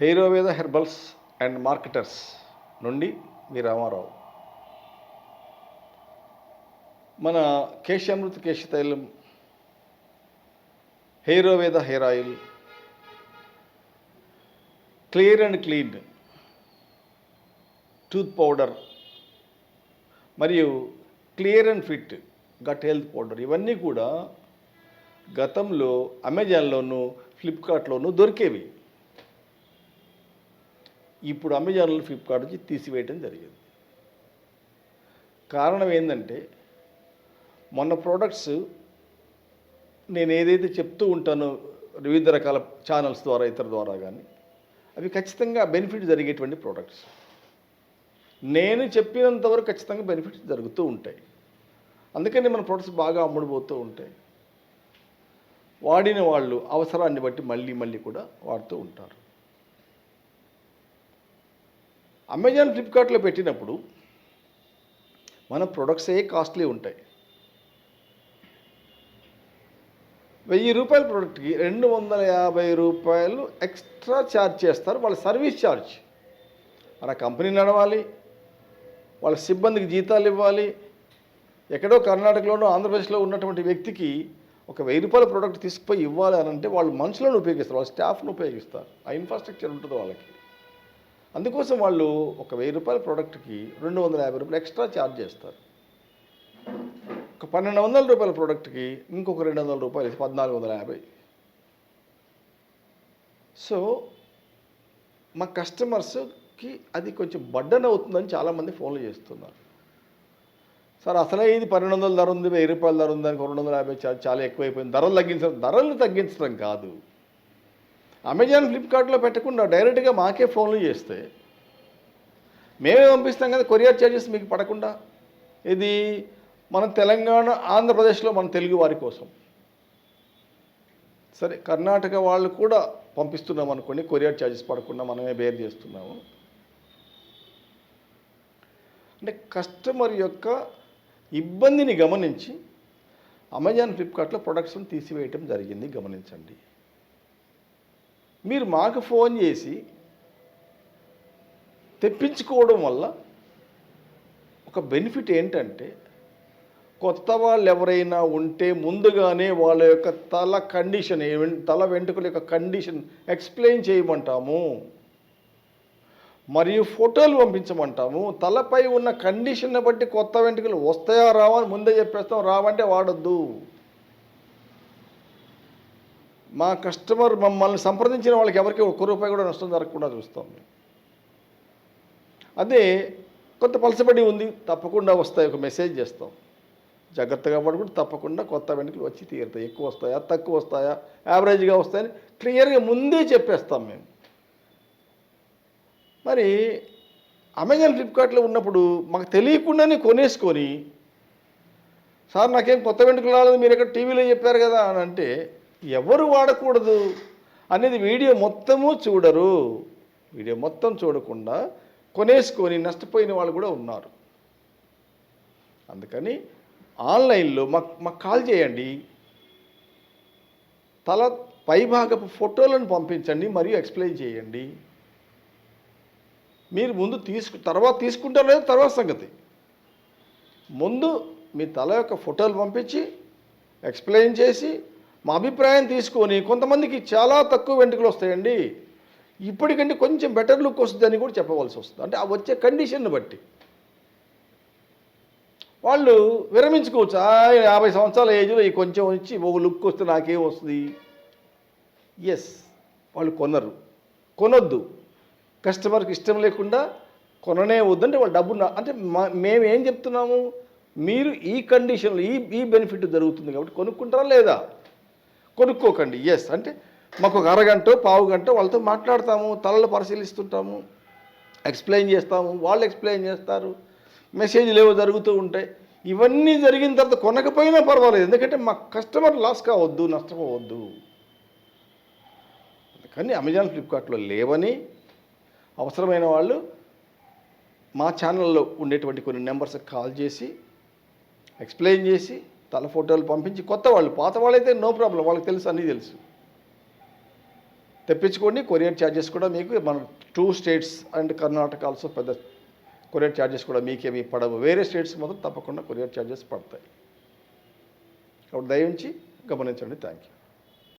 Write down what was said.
హైరోవేద herbals and marketers నుండి మీ రామారావు మన కేశామృత కేశ తైలం హైరోవేద hair oil clear and clean tooth powder మరియు clear and fit gut health powder ఇవన్నీ కూడా గతంలో అమెజాన్లోను ఫ్లిప్కార్ట్లోనూ దొరికేవి. ఇప్పుడు అమెజాన్లో ఫ్లిప్కార్ట్ నుంచి తీసివేయటం జరిగింది. కారణం ఏంటంటే మొన్న ప్రోడక్ట్స్ నేను ఏదైతే చెప్తూ ఉంటానో వివిధ రకాల ఛానల్స్ ద్వారా ఇతర ద్వారా కానీ అవి ఖచ్చితంగా బెనిఫిట్ జరిగేటువంటి ప్రోడక్ట్స్ నేను చెప్పినంతవరకు ఖచ్చితంగా బెనిఫిట్స్ జరుగుతూ ఉంటాయి. అందుకని మన ప్రొడక్ట్స్ బాగా అమ్ముడుపోతూ ఉంటాయి. వాడిన వాళ్ళు అవసరాన్ని బట్టి మళ్ళీ మళ్ళీ కూడా వాడుతూ ఉంటారు. అమెజాన్ ఫ్లిప్కార్ట్లో పెట్టినప్పుడు మన ప్రొడక్ట్సే కాస్ట్లీ ఉంటాయి. వెయ్యి రూపాయల ప్రోడక్ట్కి రెండు వందల యాభై రూపాయలు ఎక్స్ట్రా ఛార్జ్ చేస్తారు. వాళ్ళ సర్వీస్ ఛార్జ్ మన కంపెనీ నడవాలి. వాళ్ళ సిబ్బందికి జీతాలు ఇవ్వాలి. ఎక్కడో కర్ణాటకలోనో ఆంధ్రప్రదేశ్లో ఉన్నటువంటి వ్యక్తికి ఒక వెయ్యి రూపాయల ప్రోడక్ట్ తీసుకుపోయి ఇవ్వాలి అని అంటే వాళ్ళు మనుషులను ఉపయోగిస్తారు. వాళ్ళ స్టాఫ్ను ఉపయోగిస్తారు. ఆ ఇన్ఫ్రాస్ట్రక్చర్ ఉంటుంది వాళ్ళకి. అందుకోసం వాళ్ళు ఒక వెయ్యి రూపాయల ప్రోడక్ట్కి రెండు వందల యాభై రూపాయలు ఎక్స్ట్రా ఛార్జ్ చేస్తారు. ఒక పన్నెండు వందల రూపాయల ప్రోడక్ట్కి ఇంకొక రెండు వందల రూపాయలు పద్నాలుగు వందల యాభై. సో మా కస్టమర్స్కి అది కొంచెం బడ్డన్ అవుతుందని చాలామంది ఫోన్లు చేస్తున్నారు. సార్ అసలే ఇది పన్నెండు వందల ధర ఉంది వెయ్యి రూపాయల ధర ఉంది దానికి రెండు వందల యాభై చాలా ఎక్కువైపోయింది. ధరలు తగ్గించడం ధరలు తగ్గించడం కాదు. అమెజాన్ ఫ్లిప్కార్ట్లో పెట్టకుండా డైరెక్ట్గా మాకే ఫోన్లు చేస్తే మేమే పంపిస్తాం కదా కొరియర్ ఛార్జెస్ మీకు పడకుండా? ఇది మన తెలంగాణ ఆంధ్రప్రదేశ్లో మన తెలుగు వారి కోసం. సరే కర్ణాటక వాళ్ళు కూడా పంపిస్తున్నాం అనుకోండి కొరియర్ ఛార్జెస్ పడకుండా మనమే బేర్ చేస్తున్నాము. అంటే కస్టమర్ యొక్క ఇబ్బందిని గమనించి అమెజాన్ ఫ్లిప్కార్ట్లో ప్రొడక్ట్స్ని తీసివేయటం జరిగింది గమనించండి. మీరు మాకు ఫోన్ చేసి తెప్పించుకోవడం వల్ల ఒక బెనిఫిట్ ఏంటంటే కొత్త వాళ్ళు ఎవరైనా ఉంటే ముందుగానే వాళ్ళ యొక్క తల కండిషన్ ఏమి- తల వెంట్రుకల యొక్క కండిషన్ ఎక్స్ప్లెయిన్ చేయమంటాము. మరియు ఫోటోలు పంపించమంటాము. తలపై ఉన్న కండిషన్ని బట్టి కొత్త వెంట్రుకలు వస్తాయా రావా అని ముందే చెప్పేస్తాం. రావంటే వాడొద్దు. మా కస్టమర్ మమ్మల్ని సంప్రదించిన వాళ్ళకి ఎవరికి ఒక్క రూపాయి కూడా నష్టం జరగకుండా చూస్తాం. మేము అదే కొంత పలసబడి ఉంది తప్పకుండా వస్తాయి ఒక మెసేజ్ చేస్తాం. జాగ్రత్తగా పడుకుంటే తప్పకుండా కొత్త వెనుకలు వచ్చి తీరుతాయి. ఎక్కువ వస్తాయా తక్కువ వస్తాయా యావరేజ్గా వస్తాయని క్లియర్గా ముందే చెప్పేస్తాం మేము. మరి అమెజాన్ ఫ్లిప్కార్ట్లో ఉన్నప్పుడు మాకు తెలియకుండానే కొనేసుకొని సార్ నాకేం కొత్త వెంట్రుకలు రాలేదు మీరు ఇక్కడ టీవీలో చెప్పారు కదా అని అంటే ఎవరు వాడకూడదు అనేది వీడియో మొత్తము చూడరు. వీడియో మొత్తం చూడకుండా కొనేసుకొని నష్టపోయిన వాళ్ళు కూడా ఉన్నారు. అందుకని ఆన్లైన్లో మాకు మాకు కాల్ చేయండి. తల పైభాగపు ఫోటోలను పంపించండి మరియు ఎక్స్ప్లెయిన్ చేయండి. మీరు ముందు తీసుకు తర్వాత తీసుకుంటారో లేదో తర్వాత సంగతి. ముందు మీ తల యొక్క ఫోటోలు పంపించి ఎక్స్ప్లెయిన్ చేసి మా అభిప్రాయం తీసుకొని కొంతమందికి చాలా తక్కువ వెంట్రుకలు వస్తాయండి. ఇప్పటికంటే కొంచెం బెటర్ లుక్ వస్తుందని కూడా చెప్పవలసి వస్తుంది. అంటే ఆ వచ్చే కండిషన్ని బట్టి. వాళ్ళు విరమించుకోవచ్చు. "ఆ, యాభై సంవత్సరాల ఏజ్లో ఈ కొంచెం వచ్చి ఒక లుక్ వస్తే నాకేం వస్తుంది? ఎస్ వాళ్ళు కొనరు. కొనొద్దు. కస్టమర్కి ఇష్టం లేకుండా కొననే వద్దంటే వాళ్ళు డబ్బు అంటే మేము ఏం చెప్తున్నాము? మీరు ఈ కండిషన్లో ఈ ఈ బెనిఫిట్ జరుగుతుంది కాబట్టి కొనుక్కుంటారా లేదా? కొనుక్కోకండి. ఎస్ అంటే మాకు ఒక అరగంట పావు గంట వాళ్ళతో మాట్లాడతాము తలలు పరిశీలిస్తుంటాము ఎక్స్ప్లెయిన్ చేస్తాము వాళ్ళు ఎక్స్ప్లెయిన్ చేస్తారు మెసేజ్లు ఏవో జరుగుతూ ఉంటాయి. ఇవన్నీ జరిగిన తర్వాత కొనకపోయినా పర్వాలేదు. ఎందుకంటే మా కస్టమర్ లాస్ కావద్దు నష్టపోవద్దు. కానీ అమెజాన్ ఫ్లిప్కార్ట్లో లేవని అవసరమైన వాళ్ళు మా ఛానల్లో ఉండేటువంటి కొన్ని నెంబర్స్కి కాల్ చేసి ఎక్స్ప్లెయిన్ చేసి తల ఫోటోలు పంపించి కొత్త వాళ్ళు పాత వాళ్ళైతే నో ప్రాబ్లం వాళ్ళకి తెలుసు అన్నీ తెలుసు. తెప్పించుకోండి కొరియర్ ఛార్జెస్ కూడా మీకు మన two states and Karnataka also పెద్ద కొరియర్ ఛార్జెస్ కూడా మీకేమీ పడవు. వేరే స్టేట్స్ మాత్రం తప్పకుండా కొరియర్ ఛార్జెస్ పడతాయి. కాబట్టి దయించి గమనించండి. Thank you